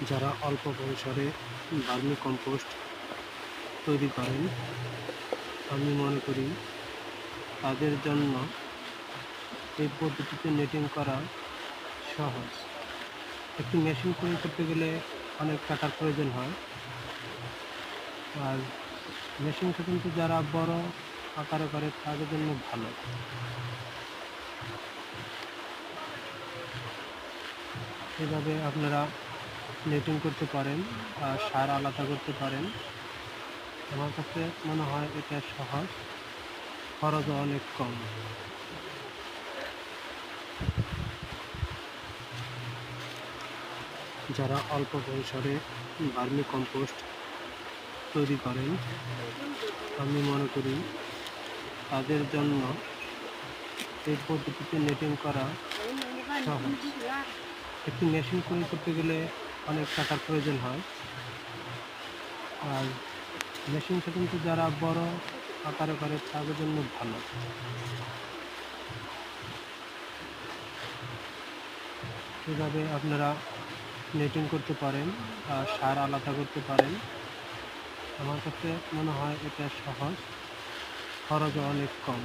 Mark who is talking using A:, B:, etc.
A: যারা অল্প পরিসরে ভার্মি কম্পোস্ট তৈরি করেন, আমি মনে করি তাদের জন্য এই পদ্ধতিতে নেটিং করা সহজ। একটি মেশিন তৈরি করতে গেলে অনেক টাকার প্রয়োজন হয়। আর মেশিন কিন্তু যারা বড় আকারে করে, তাদের জন্য ভালো। এভাবে আপনারা নেটিং করতে পারেন, আর সার আলাদা করতে পারেন। আমার কাছে মনে হয় এটা সহজ, খরচ অনেক কম। যারা অল্প পরিসরে ভার্মি কম্পোস্ট তৈরি করেন, আমি মনে করি তাদের জন্য এই পদ্ধতিতে নেটিং করা সহজ। একটি মেশিন তৈরি করতে গেলে অনেক টাকার প্রয়োজন হয়। আর মেশিনটা কিন্তু যারা বড় আকারে করে, তাদের জন্য ভালো। এভাবে আপনারা নেটিং করতে পারেন আর সার আলাদা করতে পারেন। আমার কাছে মনে হয় এটা সহজ, খরচও অনেক কম।